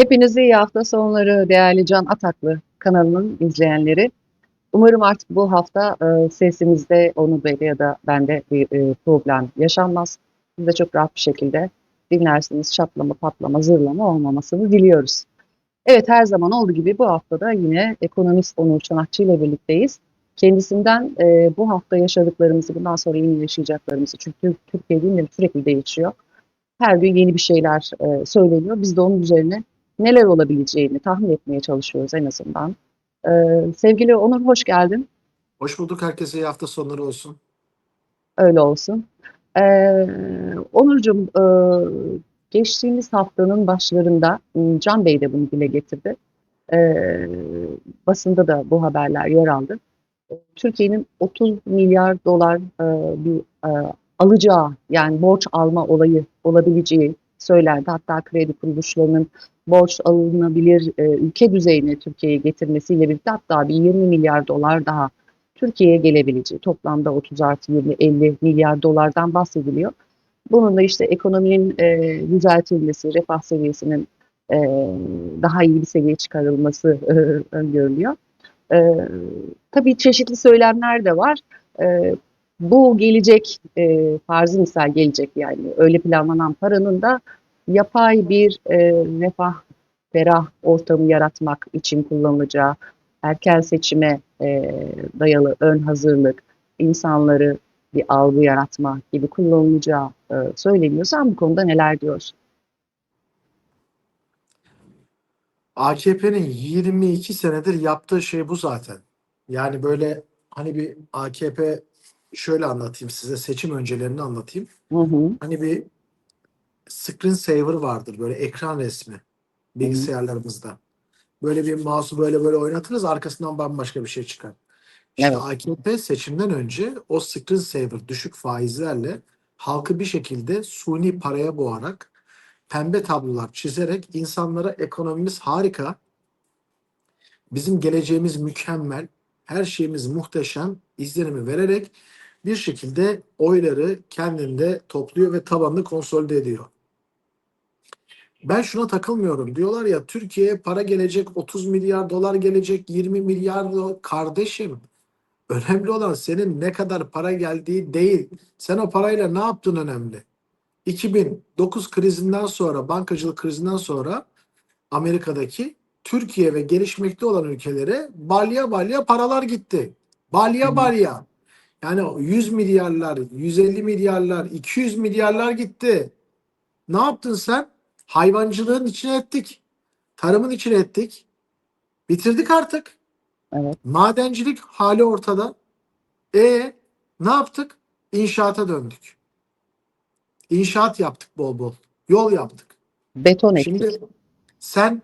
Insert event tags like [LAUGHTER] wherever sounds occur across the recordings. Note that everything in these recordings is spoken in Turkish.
Hepinize iyi hafta sonları değerli Can Ataklı kanalının izleyenleri. Umarım artık bu hafta e, sesimizde Onur Bey'de ya da bende bir e, problem yaşanmaz. Siz de çok rahat bir şekilde dinlersiniz. Çatlama, patlama, zırlama olmamasını diliyoruz. Evet her zaman olduğu gibi bu haftada yine ekonomist Onur Çanakçı ile birlikteyiz. Kendisinden e, bu hafta yaşadıklarımızı, bundan sonra yeni yaşayacaklarımızı çünkü Türkiye gündemi sürekli değişiyor. Her gün yeni bir şeyler e, söyleniyor. Biz de onun üzerine neler olabileceğini tahmin etmeye çalışıyoruz en azından. Ee, sevgili Onur hoş geldin. Hoş bulduk. Herkese iyi hafta sonları olsun. Öyle olsun. Ee, Onurcuğum e, geçtiğimiz haftanın başlarında Can Bey de bunu dile getirdi. Ee, basında da bu haberler yer aldı. Türkiye'nin 30 milyar dolar e, bir e, alacağı yani borç alma olayı olabileceği söylendi. Hatta kredi kuruluşlarının borç alınabilir e, ülke düzeyine Türkiye'ye getirmesiyle birlikte hatta bir 20 milyar dolar daha Türkiye'ye gelebileceği toplamda 30 artı 20 50 milyar dolardan bahsediliyor. Bunun da işte ekonominin e, düzeltilmesi, refah seviyesinin e, daha iyi bir seviyeye çıkarılması e, öngörülüyor. E, tabii çeşitli söylemler de var. E, bu gelecek, e, farzı misal gelecek yani öyle planlanan paranın da yapay bir e, refah, ferah ortamı yaratmak için kullanılacağı, erken seçime e, dayalı ön hazırlık, insanları bir algı yaratma gibi kullanılacağı e, söyleniyor. Sen bu konuda neler diyorsun? AKP'nin 22 senedir yaptığı şey bu zaten. Yani böyle hani bir AKP şöyle anlatayım size seçim öncelerini anlatayım. Hı hı. Hani bir screen saver vardır böyle ekran resmi bilgisayarlarımızda. Böyle bir mouse'u böyle böyle oynatırız arkasından bambaşka bir şey çıkar. İşte Evet. AKP seçimden önce o screen saver düşük faizlerle halkı bir şekilde suni paraya boğarak pembe tablolar çizerek insanlara ekonomimiz harika, bizim geleceğimiz mükemmel, her şeyimiz muhteşem izlenimi vererek bir şekilde oyları kendinde topluyor ve tabanını konsolide ediyor. Ben şuna takılmıyorum. Diyorlar ya Türkiye'ye para gelecek, 30 milyar dolar gelecek, 20 milyar dolar. Kardeşim, önemli olan senin ne kadar para geldiği değil. Sen o parayla ne yaptın önemli. 2009 krizinden sonra, bankacılık krizinden sonra Amerika'daki Türkiye ve gelişmekte olan ülkelere balya balya paralar gitti. Balya balya. Yani o 100 milyarlar, 150 milyarlar, 200 milyarlar gitti. Ne yaptın sen? Hayvancılığın içine ettik. Tarımın içine ettik. Bitirdik artık. Evet. Madencilik hali ortada. E ne yaptık? İnşaata döndük. İnşaat yaptık bol bol. Yol yaptık. Beton ektik. Şimdi sen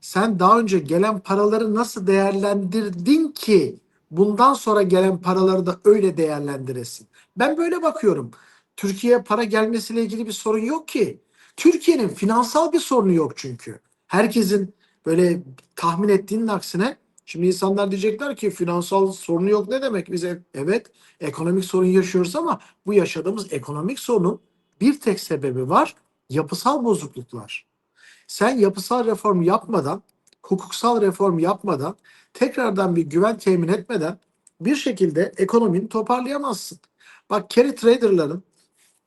sen daha önce gelen paraları nasıl değerlendirdin ki bundan sonra gelen paraları da öyle değerlendiresin? Ben böyle bakıyorum. Türkiye'ye para gelmesiyle ilgili bir sorun yok ki. Türkiye'nin finansal bir sorunu yok çünkü. Herkesin böyle tahmin ettiğinin aksine şimdi insanlar diyecekler ki finansal sorunu yok ne demek? Biz e- evet ekonomik sorun yaşıyoruz ama bu yaşadığımız ekonomik sorunun bir tek sebebi var. Yapısal bozukluklar. Sen yapısal reform yapmadan, hukuksal reform yapmadan, tekrardan bir güven temin etmeden bir şekilde ekonomini toparlayamazsın. Bak carry traderların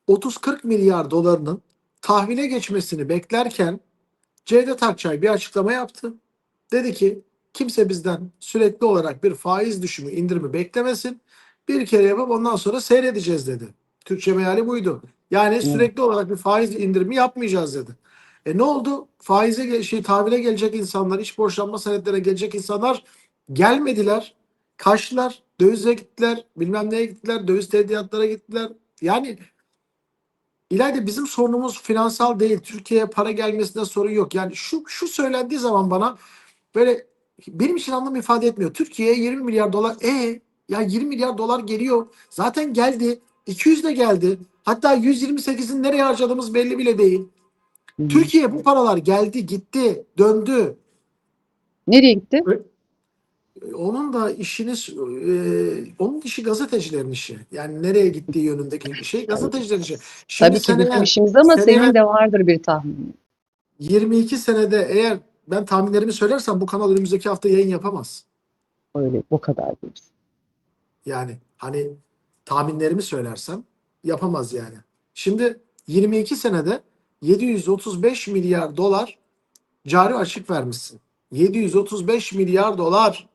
30-40 milyar dolarının tahvile geçmesini beklerken Cevdet Akçay bir açıklama yaptı. Dedi ki kimse bizden sürekli olarak bir faiz düşümü indirimi beklemesin. Bir kere yapıp ondan sonra seyredeceğiz dedi. Türkçe meali buydu. Yani sürekli olarak bir faiz indirimi yapmayacağız dedi. E ne oldu? Faize şey tahvile gelecek insanlar, iç borçlanma senetlerine gelecek insanlar gelmediler. Kaçtılar, dövize gittiler, bilmem neye gittiler, döviz tedbiratlara gittiler. Yani İlayda bizim sorunumuz finansal değil. Türkiye'ye para gelmesinde sorun yok. Yani şu şu söylendiği zaman bana böyle benim için anlam ifade etmiyor. Türkiye'ye 20 milyar dolar e ya 20 milyar dolar geliyor. Zaten geldi. 200 de geldi. Hatta 128'in nereye harcadığımız belli bile değil. Türkiye bu paralar geldi, gitti, döndü. Nereye gitti? Onun da işiniz, e, onun işi gazetecilerin işi. Yani nereye gittiği yönündeki şey gazetecilerin işi. Şimdi Tabii ki bizim işimiz ama seneye- senin de vardır bir tahmin. 22 senede eğer ben tahminlerimi söylersem bu kanal önümüzdeki hafta yayın yapamaz. Öyle o kadar değil. Yani hani tahminlerimi söylersem yapamaz yani. Şimdi 22 senede 735 milyar dolar cari açık vermişsin. 735 milyar dolar.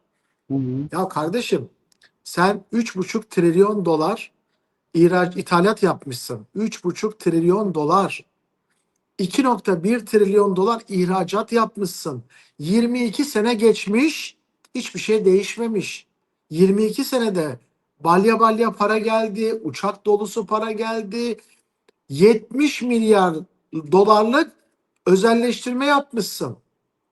Hı hı. Ya kardeşim sen 3,5 trilyon dolar ihraç ithalat yapmışsın. 3,5 trilyon dolar. 2.1 trilyon dolar ihracat yapmışsın. 22 sene geçmiş, hiçbir şey değişmemiş. 22 senede balya balya para geldi, uçak dolusu para geldi. 70 milyar dolarlık özelleştirme yapmışsın.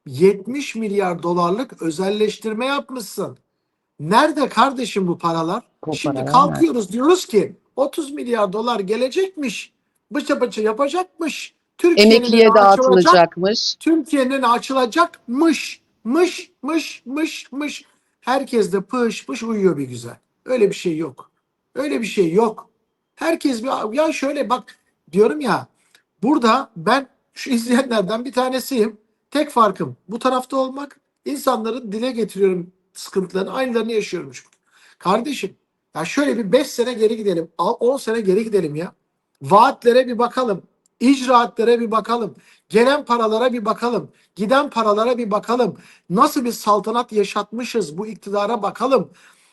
70 milyar dolarlık özelleştirme yapmışsın. Nerede kardeşim bu paralar? O Şimdi kalkıyoruz diyoruz ki 30 milyar dolar gelecekmiş. Bıça bıça yapacakmış. Türkiye'nin Emekliye dağıtılacakmış. Türkiye'nin açılacakmış. Mış mış mış mış. Herkes de pış pış uyuyor bir güzel. Öyle bir şey yok. Öyle bir şey yok. Herkes bir ya şöyle bak diyorum ya burada ben şu izleyenlerden bir tanesiyim. Tek farkım bu tarafta olmak. İnsanların dile getiriyorum sıkıntılarını. Aynılarını yaşıyorum çünkü. Kardeşim ya şöyle bir 5 sene geri gidelim. 10 sene geri gidelim ya. Vaatlere bir bakalım. İcraatlere bir bakalım. Gelen paralara bir bakalım. Giden paralara bir bakalım. Nasıl bir saltanat yaşatmışız bu iktidara bakalım.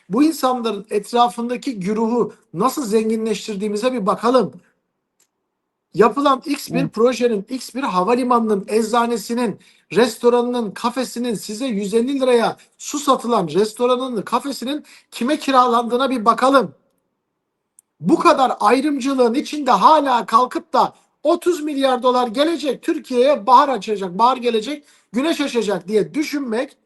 Bu insanların etrafındaki güruhu nasıl zenginleştirdiğimize bir bakalım. Yapılan X bir projenin, X bir havalimanının, eczanesinin, restoranının, kafesinin size 150 liraya su satılan restoranının, kafesinin kime kiralandığına bir bakalım. Bu kadar ayrımcılığın içinde hala kalkıp da 30 milyar dolar gelecek Türkiye'ye bahar açacak, bahar gelecek, güneş açacak diye düşünmek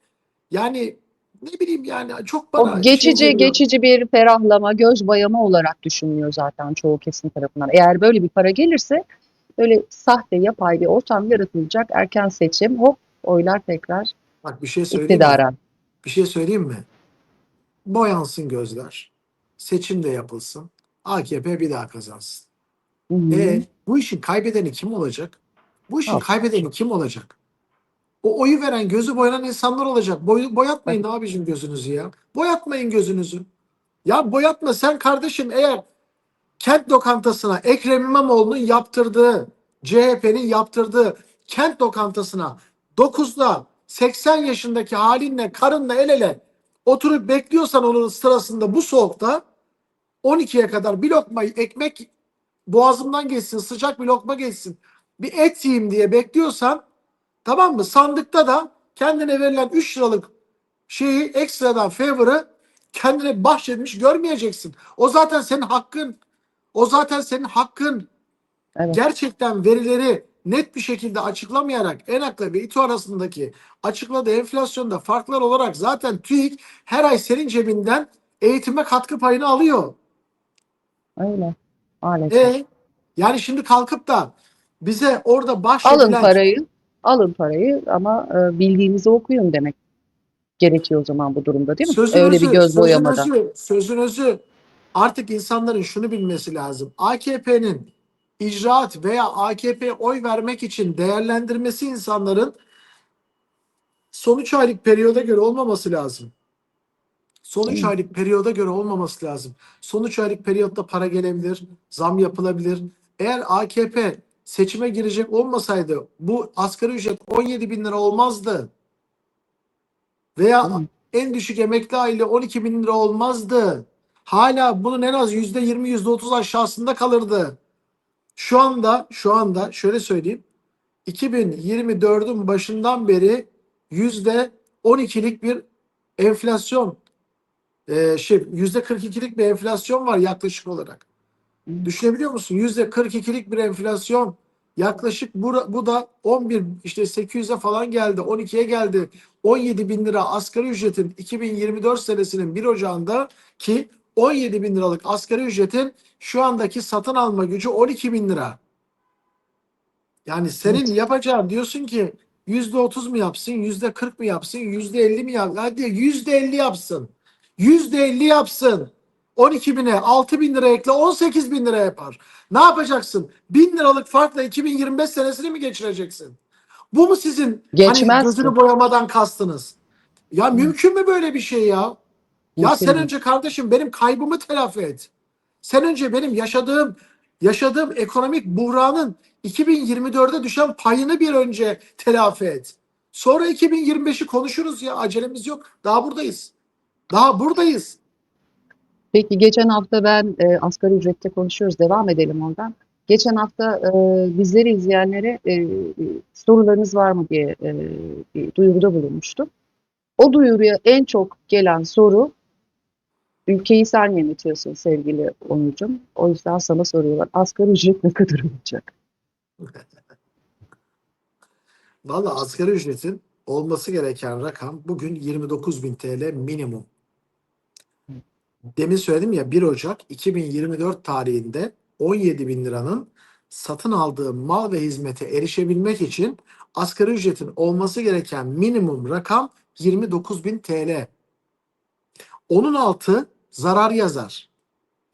yani ne bileyim yani çok bana O şey geçici geliyor. geçici bir ferahlama, göz bayama olarak düşünülüyor zaten çoğu kesim tarafından. Eğer böyle bir para gelirse böyle sahte, yapay bir ortam yaratılacak. Erken seçim, hop oylar tekrar Bak bir şey söyleyeyim mi? iktidara. Bir şey söyleyeyim mi? Boyansın gözler. Seçim de yapılsın. AKP bir daha kazansın. Hı hı. E bu işin kaybedeni kim olacak? Bu işin Yok. kaybedeni kim olacak? O oyu veren, gözü boyanan insanlar olacak. Boy, boyatmayın abicim gözünüzü ya. Boyatmayın gözünüzü. Ya boyatma sen kardeşim eğer kent lokantasına Ekrem İmamoğlu'nun yaptırdığı, CHP'nin yaptırdığı kent lokantasına 9'da 80 yaşındaki halinle, karınla el ele oturup bekliyorsan onun sırasında bu soğukta 12'ye kadar bir lokma ekmek boğazımdan geçsin, sıcak bir lokma geçsin. Bir et yiyeyim diye bekliyorsan tamam mı? Sandıkta da kendine verilen 3 liralık şeyi ekstradan favor'ı kendine bahşetmiş görmeyeceksin. O zaten senin hakkın. O zaten senin hakkın. Evet. Gerçekten verileri net bir şekilde açıklamayarak Enak'la ve İTO arasındaki açıkladığı enflasyonda farklar olarak zaten TÜİK her ay senin cebinden eğitime katkı payını alıyor. Öyle. Maalesef. E yani şimdi kalkıp da bize orada bahşedilen Alın parayı, alın parayı ama e, bildiğinizi okuyun demek gerekiyor o zaman bu durumda değil mi? Sözün Öyle özü, bir göz sözün boyamadan. özü, sözün özü artık insanların şunu bilmesi lazım. AKP'nin icraat veya AKP'ye oy vermek için değerlendirmesi insanların sonuç aylık periyoda göre olmaması lazım. Sonuç Hı. aylık periyoda göre olmaması lazım. Sonuç aylık periyotta para gelebilir, zam yapılabilir. Eğer AKP seçime girecek olmasaydı bu asgari ücret 17 bin lira olmazdı. Veya Hı. en düşük emekli aile 12 bin lira olmazdı. Hala bunun en az yüzde 20 yüzde 30 aşağısında kalırdı. Şu anda şu anda şöyle söyleyeyim. 2024'ün başından beri yüzde 12'lik bir enflasyon e, şey yüzde 42'lik bir enflasyon var yaklaşık olarak. Düşünebiliyor musun? Yüzde 42'lik bir enflasyon. Yaklaşık bu, bu da 11 işte 800'e falan geldi. 12'ye geldi. 17 bin lira asgari ücretin 2024 senesinin 1 Ocağında ki 17 bin liralık asgari ücretin şu andaki satın alma gücü 12 bin lira. Yani senin yapacağın diyorsun ki yüzde 30 mu yapsın, yüzde 40 mı yapsın, yüzde 50 mi yapsın? Hadi yüzde 50 yapsın. Yüzde 50 yapsın. 12 bine 6 bin lira ekle 18 bin lira yapar. Ne yapacaksın? 1000 liralık farkla 2025 senesini mi geçireceksin? Bu mu sizin hani Geçmez gözünü ki. boyamadan kastınız? Ya mümkün mü böyle bir şey ya? Ya Mümkün sen değil. önce kardeşim benim kaybımı telafi et. Sen önce benim yaşadığım yaşadığım ekonomik buhranın 2024'e düşen payını bir önce telafi et. Sonra 2025'i konuşuruz ya acelemiz yok. Daha buradayız. Daha buradayız. Peki geçen hafta ben e, asgari ücrette konuşuyoruz. Devam edelim oradan. Geçen hafta e, bizleri izleyenlere e, e, sorularınız var mı diye e, bir duyuruda bulunmuştum. O duyuruya en çok gelen soru ülkeyi sen yönetiyorsun sevgili Onurcuğum. O yüzden sana soruyorlar. Asgari ücret ne kadar olacak? Vallahi asgari ücretin olması gereken rakam bugün 29.000 TL minimum. Demin söyledim ya 1 Ocak 2024 tarihinde 17 bin liranın satın aldığı mal ve hizmete erişebilmek için asgari ücretin olması gereken minimum rakam 29 bin TL. Onun altı zarar yazar.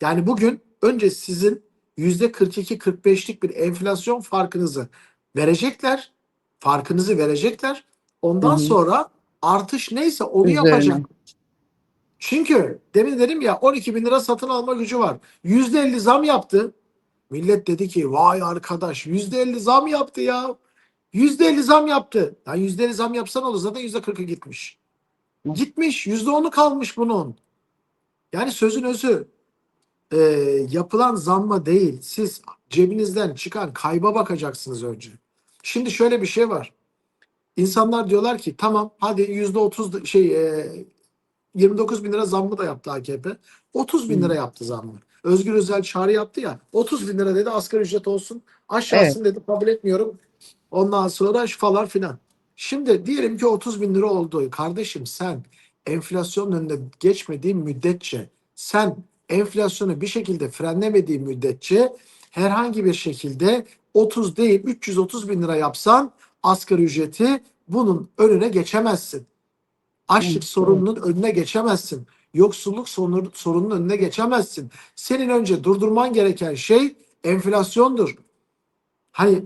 Yani bugün önce sizin %42-45'lik bir enflasyon farkınızı verecekler. Farkınızı verecekler. Ondan Hı hı. sonra artış neyse onu Üzerine. yapacak. Çünkü demin dedim ya 12 bin lira satın alma gücü var. %50 zam yaptı. Millet dedi ki vay arkadaş %50 zam yaptı ya. %50 zam yaptı. Ya %50 zam yapsan olur zaten %40'ı gitmiş. Gitmiş %10'u kalmış bunun. Yani sözün özü e, yapılan zamma değil. Siz cebinizden çıkan kayba bakacaksınız önce. Şimdi şöyle bir şey var. İnsanlar diyorlar ki tamam hadi %30 da- şey e, 29 bin lira zammı da yaptı AKP. 30 bin lira yaptı zammı. Özgür Özel çağrı yaptı ya. 30 bin lira dedi asgari ücret olsun. Aşağısını dedi kabul etmiyorum. Ondan sonra falan filan. Şimdi diyelim ki 30 bin lira oldu. Kardeşim sen enflasyonun önüne geçmediğin müddetçe sen enflasyonu bir şekilde frenlemediğin müddetçe herhangi bir şekilde 30 değil 330 bin lira yapsan asgari ücreti bunun önüne geçemezsin. Açlık sorununun önüne geçemezsin. Yoksulluk sorunu- sorununun önüne geçemezsin. Senin önce durdurman gereken şey enflasyondur. Hani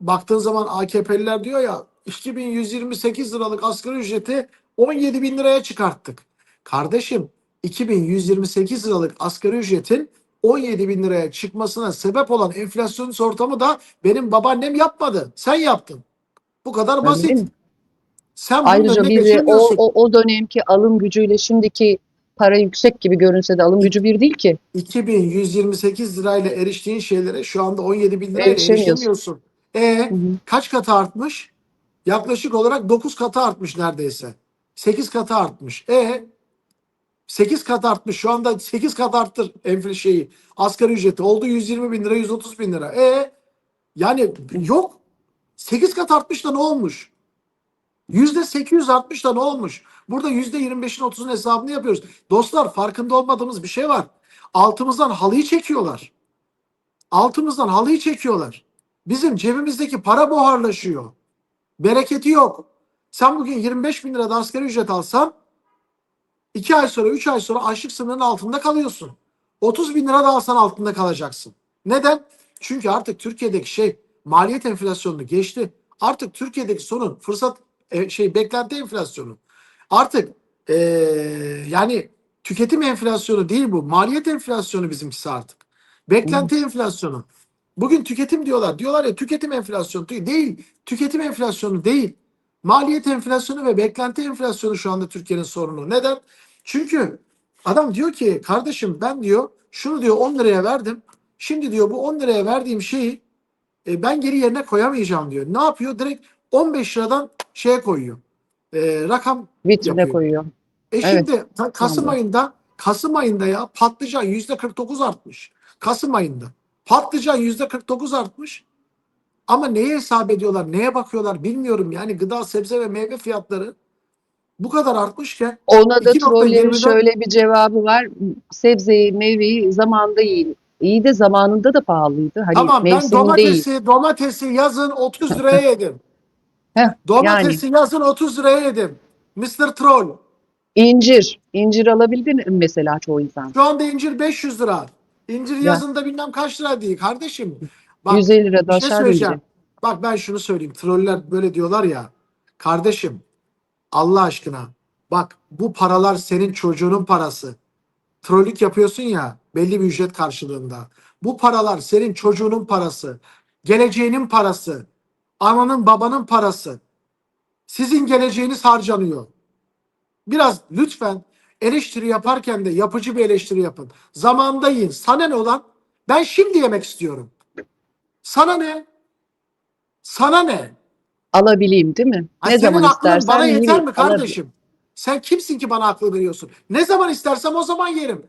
baktığın zaman AKP'liler diyor ya 2128 liralık asgari ücreti 17 bin liraya çıkarttık. Kardeşim 2128 liralık asgari ücretin 17 bin liraya çıkmasına sebep olan enflasyonist ortamı da benim babaannem yapmadı. Sen yaptın. Bu kadar basit. mi? Sen Ayrıca de o, o, o dönemki alım gücüyle şimdiki para yüksek gibi görünse de alım gücü bir değil ki. 2128 lirayla eriştiğin şeylere şu anda 17 bin lirayla Erişemiyorsun. erişemiyorsun. E Hı hı. kaç katı artmış? Yaklaşık olarak 9 katı artmış neredeyse. 8 katı artmış. E 8 kat artmış. Şu anda 8 kat arttır enflasyon şeyi. Asgari ücreti oldu 120 bin lira 130 bin lira. E yani yok. 8 kat artmış da ne olmuş? Yüzde 800 artmış da ne olmuş? Burada yüzde 25'in 30'un hesabını yapıyoruz. Dostlar farkında olmadığımız bir şey var. Altımızdan halıyı çekiyorlar. Altımızdan halıyı çekiyorlar. Bizim cebimizdeki para buharlaşıyor. Bereketi yok. Sen bugün 25 bin lirada asgari ücret alsan 2 ay sonra 3 ay sonra açlık sınırının altında kalıyorsun. 30 bin lira da alsan altında kalacaksın. Neden? Çünkü artık Türkiye'deki şey maliyet enflasyonunu geçti. Artık Türkiye'deki sorun fırsat e, şey beklenti enflasyonu. Artık e, yani tüketim enflasyonu değil bu. Maliyet enflasyonu bizimkisi artık. Beklenti enflasyonu. Bugün tüketim diyorlar. Diyorlar ya tüketim enflasyonu değil. Tüketim enflasyonu değil. Maliyet enflasyonu ve beklenti enflasyonu şu anda Türkiye'nin sorunu. Neden? Çünkü adam diyor ki kardeşim ben diyor şunu diyor 10 liraya verdim. Şimdi diyor bu 10 liraya verdiğim şeyi e, ben geri yerine koyamayacağım diyor. Ne yapıyor? Direkt 15 liradan şeye koyuyor. E, rakam Vitrine Yapıyor. koyuyor. e Evet. şimdi ta- Kasım ayında Kasım ayında ya patlıcan yüzde 49 artmış. Kasım ayında. Patlıcan yüzde 49 artmış. Ama neye hesap ediyorlar, neye bakıyorlar bilmiyorum. Yani gıda, sebze ve meyve fiyatları bu kadar artmışken Ona da 2.24 trollerin şöyle bir cevabı var. Sebzeyi, meyveyi zamanında yiyin. İyi de zamanında da pahalıydı. Hani tamam ben domatesi, değil. domatesi yazın 30 liraya yedim. [LAUGHS] Heh, Domatesi yazın 30 liraya yedim. Mr. Troll. İncir. İncir alabildin mi mesela çoğu insan? Şu anda incir 500 lira. İncir Ya. yazında bilmem kaç lira değil kardeşim. Bak 150 lira da bir şey aşağı söyleyeceğim. değildi. bak ben şunu söyleyeyim. Troller böyle diyorlar ya. Kardeşim Allah aşkına bak bu paralar senin çocuğunun parası. Trollük yapıyorsun ya belli bir ücret karşılığında. Bu paralar senin çocuğunun parası. Geleceğinin parası. Ananın babanın parası. Sizin geleceğiniz harcanıyor. Biraz lütfen eleştiri yaparken de yapıcı bir eleştiri yapın. Zamanında yiyin. Sana ne olan? Ben şimdi yemek istiyorum. Sana ne? Sana ne? Alabileyim değil mi? Ha, ne senin zaman aklın istersen bana yeter yiyeyim, mi alabilirim. kardeşim? Sen kimsin ki bana aklı veriyorsun? Ne zaman istersem o zaman yerim.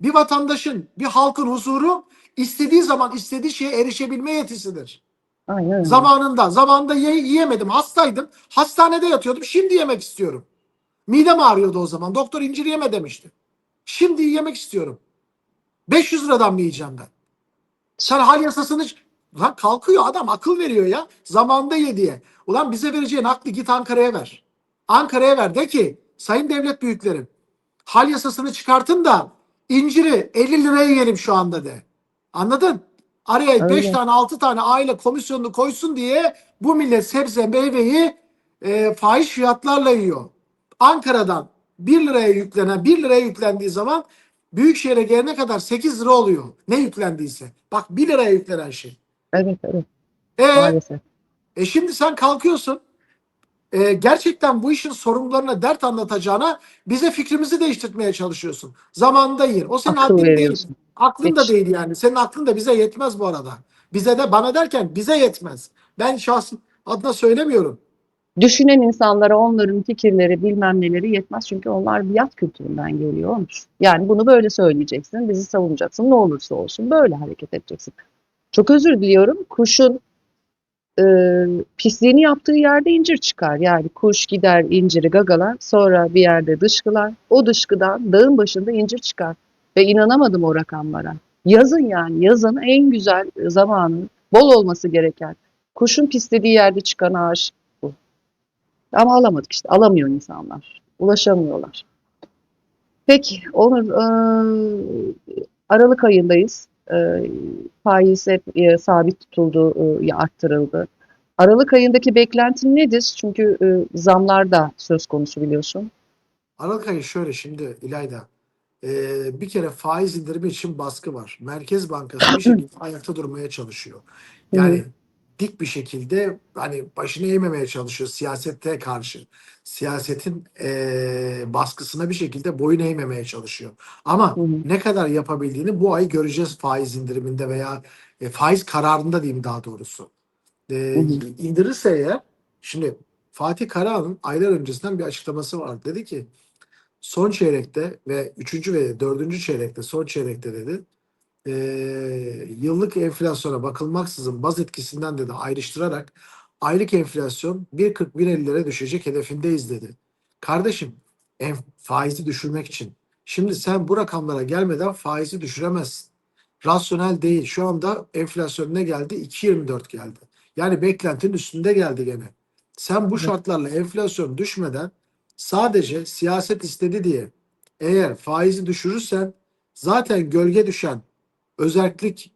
Bir vatandaşın, bir halkın huzuru istediği zaman istediği şeye erişebilme yetisidir. Aynen. Zamanında, zamanında ye- yiyemedim, hastaydım. Hastanede yatıyordum. Şimdi yemek istiyorum. Midem ağrıyordu o zaman. Doktor incir yeme demişti. Şimdi yemek istiyorum. 500 liradan mı yiyeceğim ben? Sen hal yasasını... Lan kalkıyor adam akıl veriyor ya. Zamanında ye diye. Ulan bize vereceğin aklı git Ankara'ya ver. Ankara'ya ver de ki sayın devlet büyüklerim hal yasasını çıkartın da inciri 50 liraya yiyelim şu anda de. Anladın? Araya 5 Öyle. tane 6 tane aile komisyonunu koysun diye bu millet sebze meyveyi e, fahiş fiyatlarla yiyor. Ankara'dan 1 liraya yüklenen 1 liraya yüklendiği zaman Büyükşehir'e gelene kadar 8 lira oluyor. Ne yüklendiyse. Bak 1 liraya yüklenen şey. Evet evet E, maalesef. e şimdi sen kalkıyorsun. e, gerçekten bu işin sorumlularına dert anlatacağına bize fikrimizi değiştirmeye çalışıyorsun. Zamanında yiyin. O senin haddin değil. Aklın da değil yani. Senin aklın da bize yetmez bu arada. Bize de bana derken bize yetmez. Ben şahsım adına söylemiyorum. Düşünen insanlara onların fikirleri bilmem neleri yetmez çünkü onlar biat kültüründen geliyormuş. Yani bunu böyle söyleyeceksin, bizi savunacaksın, ne olursa olsun böyle hareket edeceksin. Çok özür diliyorum, kuşun e, pisliğini yaptığı yerde incir çıkar. Yani kuş gider inciri gagalar, sonra bir yerde dışkılar, o dışkıdan dağın başında incir çıkar. Ve inanamadım o rakamlara. Yazın yani, yazın en güzel zamanı, bol olması gereken, kuşun pislediği yerde çıkan ağaç bu. Ama alamadık işte. Alamıyor insanlar. Ulaşamıyorlar. Peki Onur, e, Aralık ayındayız. E, faiz hep e, sabit tutuldu, e, arttırıldı. Aralık ayındaki beklentin nedir? Çünkü e, zamlar da söz konusu biliyorsun. Aralık ayı şöyle şimdi İlayda. E, bir kere faiz indirimi için baskı var. Merkez Bankası bir şekilde [CLEARS THROAT] ayakta durmaya çalışıyor. Yani dik bir şekilde hani başını eğmemeye çalışıyor siyasete karşı. Siyasetin e, baskısına bir şekilde boyun eğmemeye çalışıyor. Ama Hı ne kadar yapabildiğini bu ay göreceğiz faiz indiriminde veya e, faiz kararında diyeyim daha doğrusu. E, indirirse eğer şimdi Fatih Karahan'ın aylar öncesinden bir açıklaması vardı. Dedi ki son çeyrekte ve üçüncü ve dördüncü çeyrekte son çeyrekte dedi e, yıllık enflasyona bakılmaksızın baz etkisinden dedi ayrıştırarak aylık enflasyon 1.40-1.50'lere düşecek hedefindeyiz dedi. Kardeşim en, faizi düşürmek için. Şimdi sen bu rakamlara gelmeden faizi düşüremezsin. Rasyonel değil. Şu anda enflasyon ne geldi? 2.24 geldi. Yani beklentinin üstünde geldi gene. Sen bu şartlarla enflasyon düşmeden sadece siyaset istedi diye eğer faizi düşürürsen zaten gölge düşen özellik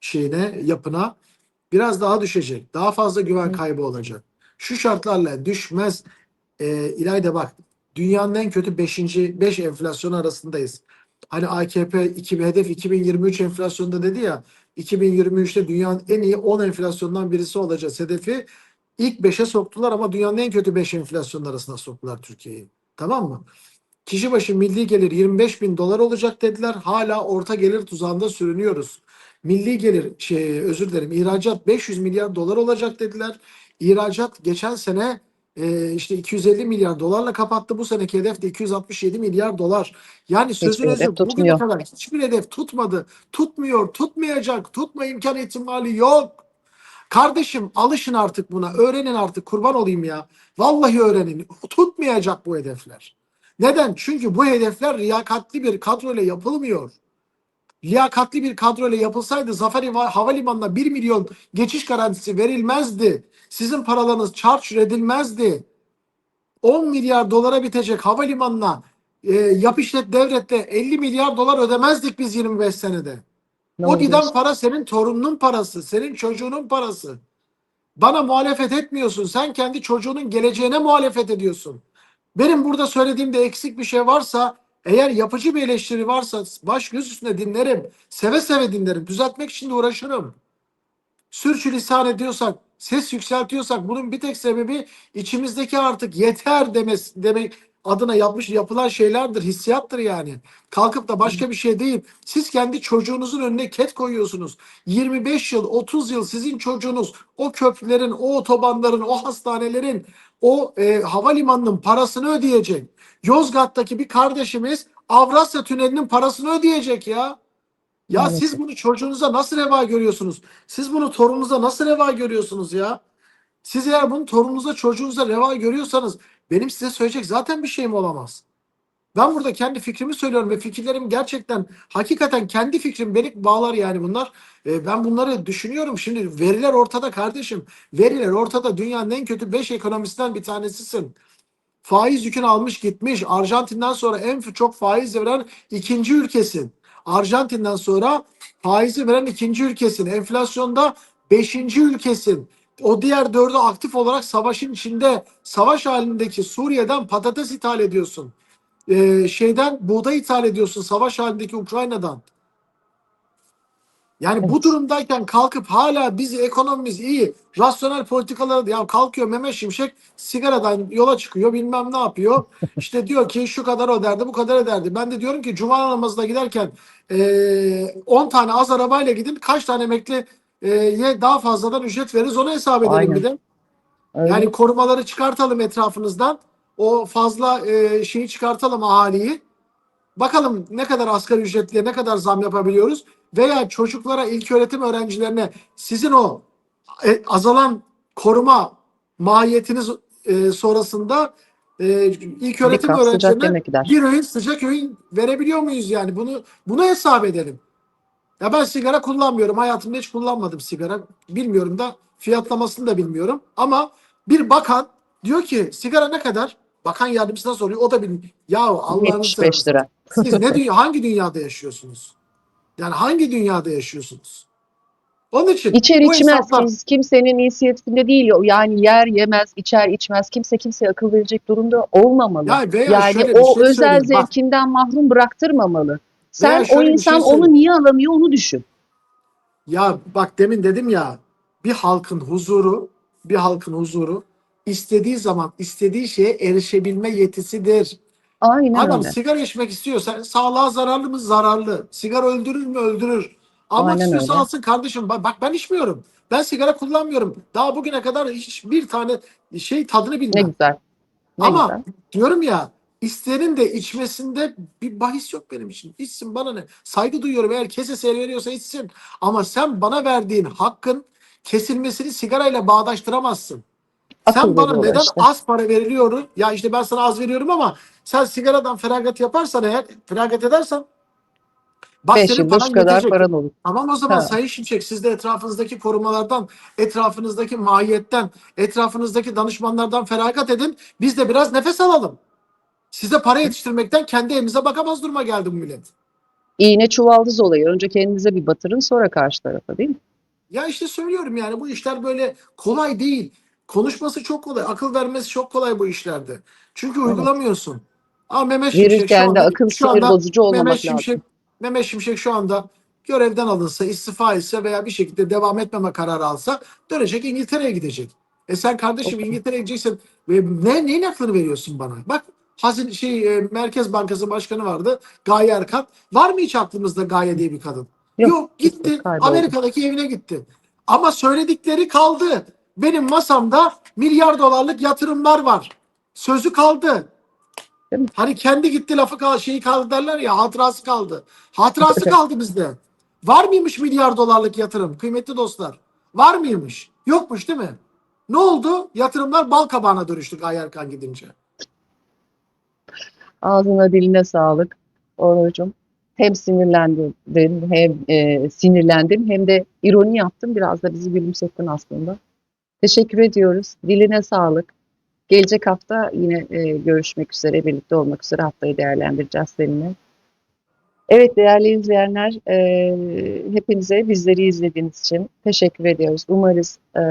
şeyine, yapına biraz daha düşecek. Daha fazla güven kaybı olacak. Şu şartlarla düşmez. E, İlayda bak dünyanın en kötü 5. 5 enflasyonu arasındayız. Hani AKP 2, hedef 2023 enflasyonda dedi ya 2023'te dünyanın en iyi 10 enflasyondan birisi olacağız hedefi. İlk 5'e soktular ama dünyanın en kötü 5 enflasyonun arasına soktular Türkiye'yi. Tamam mı? Kişi başı milli gelir 25 bin dolar olacak dediler. Hala orta gelir tuzağında sürünüyoruz. Milli gelir şey özür dilerim ihracat 500 milyar dolar olacak dediler. İhracat geçen sene e, işte 250 milyar dolarla kapattı. Bu seneki hedef de 267 milyar dolar. Yani sözün hedef özü bugüne kadar hiçbir hedef tutmadı. Tutmuyor, tutmayacak, tutma imkan ihtimali yok. Kardeşim alışın artık buna. Öğrenin artık kurban olayım ya. Vallahi öğrenin. Tutmayacak bu hedefler. Neden? Çünkü bu hedefler liyakatli bir kadroyla yapılmıyor. Liyakatli bir kadroyla yapılsaydı Zafer Hava- Havalimanı'na 1 milyon geçiş garantisi verilmezdi. Sizin paralarınız çarçur edilmezdi. 10 milyar dolara bitecek havalimanına e, yap işlet devrette 50 milyar dolar ödemezdik biz 25 senede. Ne o giden para senin torununun parası, senin çocuğunun parası. Bana muhalefet etmiyorsun. Sen kendi çocuğunun geleceğine muhalefet ediyorsun. Benim burada söylediğimde eksik bir şey varsa eğer yapıcı bir eleştiri varsa baş göz üstüne dinlerim. Seve seve dinlerim. Düzeltmek için de uğraşırım. Sürçülisan ediyorsak, ses yükseltiyorsak bunun bir tek sebebi içimizdeki artık yeter demes, demek adına yapmış yapılan şeylerdir, hissiyattır yani. Kalkıp da başka bir şey değil. Siz kendi çocuğunuzun önüne ket koyuyorsunuz. 25 yıl, 30 yıl sizin çocuğunuz o köprülerin, o otobanların, o hastanelerin, o e, havalimanının parasını ödeyecek. Yozgat'taki bir kardeşimiz Avrasya Tüneli'nin parasını ödeyecek ya. Ya Maalesef. siz bunu çocuğunuza nasıl reva görüyorsunuz? Siz bunu torununuza nasıl reva görüyorsunuz ya? Siz eğer bunu torununuza, çocuğunuza reva görüyorsanız benim size söyleyecek zaten bir şeyim olamaz. Ben burada kendi fikrimi söylüyorum ve fikirlerim gerçekten hakikaten kendi fikrim beni bağlar yani bunlar. E, ben bunları düşünüyorum. Şimdi veriler ortada kardeşim. Veriler ortada. Dünyanın en kötü 5 ekonomisinden bir tanesisin. Faiz yükünü almış gitmiş. Arjantin'den sonra en çok faiz veren ikinci ülkesin. Arjantin'den sonra faizi veren ikinci ülkesin. Enflasyonda beşinci ülkesin. O diğer dördü aktif olarak savaşın içinde, savaş halindeki Suriye'den patates ithal ediyorsun. Ee, şeyden buğday ithal ediyorsun savaş halindeki Ukrayna'dan. Yani bu durumdayken kalkıp hala bizi ekonomimiz iyi, rasyonel politikalara ya kalkıyor Mehmet Şimşek sigaradan yola çıkıyor bilmem ne yapıyor. [LAUGHS] İşte diyor ki şu kadar öderdi bu kadar öderdi. Ben de diyorum ki cuma namazına giderken eee 10 tane az arabayla gidin kaç tane emekliye daha fazladan ücret veririz onu hesap edelim Aynen. bir de. Öyle. Yani korumaları çıkartalım etrafınızdan. O fazla e, şeyi çıkartalım ahaliyi. Bakalım ne kadar asgari ücretliye ne kadar zam yapabiliyoruz. Veya çocuklara, ilköğretim öğrencilerine sizin o e, azalan koruma mahiyetiniz e, sonrasında e, kap sıcak öğrencilerine bir öğün sıcak öğün verebiliyor muyuz yani? Bunu bunu hesap edelim. Ya ben sigara kullanmıyorum. Hayatımda hiç kullanmadım sigara. Bilmiyorum da fiyatlamasını da bilmiyorum. Ama bir bakan diyor ki sigara ne kadar? Bakan yardımcısına soruyor. O da bilmiyor. Ya Allah'ını 75 lira. Siz ne [LAUGHS] dünya, hangi dünyada yaşıyorsunuz? Yani hangi dünyada yaşıyorsunuz? Onun için İçer bu içmez biz kimsenin inisiyatifinde değil. Yani yer yemez, içer içmez. Kimse kimseye akıl verecek durumda olmamalı. Ya yani bir o şey özel. Bak, zevkinden mahrum bıraktırmamalı. Sen o şöyle bir insan şey onu söyleyeyim. niye alamıyor onu düşün. Ya bak demin dedim ya bir halkın huzuru, bir halkın huzuru istediği zaman istediği şeye erişebilme yetisidir. Aynen Adam öyle. sigara içmek istiyorsa sağlığa zararlı mı? Zararlı. Sigara öldürür mü? Öldürür. Almak Aynen istiyorsa öyle. alsın kardeşim. Bak, bak ben içmiyorum. Ben sigara kullanmıyorum. Daha bugüne kadar hiçbir tane şey tadını Ne bilmem. güzel. Ne Ama güzel. diyorum ya isterin de içmesinde bir bahis yok benim için. İçsin bana ne? Saygı duyuyorum. Eğer kesese el veriyorsa içsin. Ama sen bana verdiğin hakkın kesilmesini sigarayla bağdaştıramazsın. Sen Akıl bana veriyorlar neden işte. az para veriliyor? Ya işte ben sana az veriyorum ama sen sigaradan feragat yaparsan eğer feragat edersen bak 5 senin paran kadar gidecek. paran olur. Tamam o zaman Ha. Sayın Şimşek siz de etrafınızdaki korumalardan, etrafınızdaki mahiyetten, etrafınızdaki danışmanlardan feragat edin. Biz de biraz nefes alalım. Size para yetiştirmekten kendi elimize bakamaz duruma geldi bu millet. İğne çuvaldız olayı. Önce kendinize bir batırın sonra karşı tarafa değil mi? Ya işte söylüyorum yani bu işler böyle kolay değil. Konuşması çok kolay, akıl vermesi çok kolay bu işlerde. Çünkü uygulamıyorsun. Ama Mehmet Şimşek şu Verirken de anda, akıl şu sinir anda bozucu olmamak Mehmet lazım. Şimşek, Mehmet Şimşek şu anda görevden alınsa, istifa etse veya bir şekilde devam etmeme kararı alsa dönecek İngiltere'ye gidecek. E sen kardeşim. İngiltere'ye gideceksin. Ve ne, neyin aklını veriyorsun bana? Bak Hazin şey e, Merkez Bankası Başkanı vardı. Gaye Erkan. Var mı hiç aklımızda Gaye diye bir kadın? Yok, Yok, gitti. kayboldu. Amerika'daki evine gitti. Ama söyledikleri kaldı. Benim masamda milyar dolarlık yatırımlar var. Sözü kaldı. Hani kendi gitti lafı kaldı, şeyi kaldı derler ya hatırası kaldı. Hatırası kaldı bizde. Var mıymış milyar dolarlık yatırım kıymetli dostlar? Var mıymış? Yokmuş değil mi? Ne oldu? Yatırımlar bal kabağına dönüştü Gaye Erkan gidince. Ağzına diline sağlık Onurcuğum. Hem sinirlendim hem e, sinirlendim hem de ironi yaptım. Biraz da bizi gülümsettin aslında. Teşekkür ediyoruz. Diline sağlık. Gelecek hafta yine e, görüşmek üzere, birlikte olmak üzere haftayı değerlendireceğiz seninle. Evet değerli izleyenler, e, hepinize bizleri izlediğiniz için teşekkür ediyoruz. Umarız e,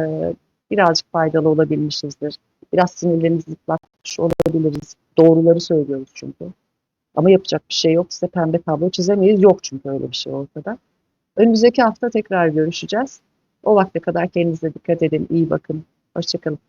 birazcık faydalı olabilmişizdir. Biraz sinirlerimizi zıplatmış olabiliriz. Doğruları söylüyoruz çünkü. Ama yapacak bir şey yok. Size pembe tablo çizemeyiz. Yok çünkü öyle bir şey ortada. Önümüzdeki hafta tekrar görüşeceğiz. O vakte kadar kendinize dikkat edin. iyi bakın. Hoşçakalın.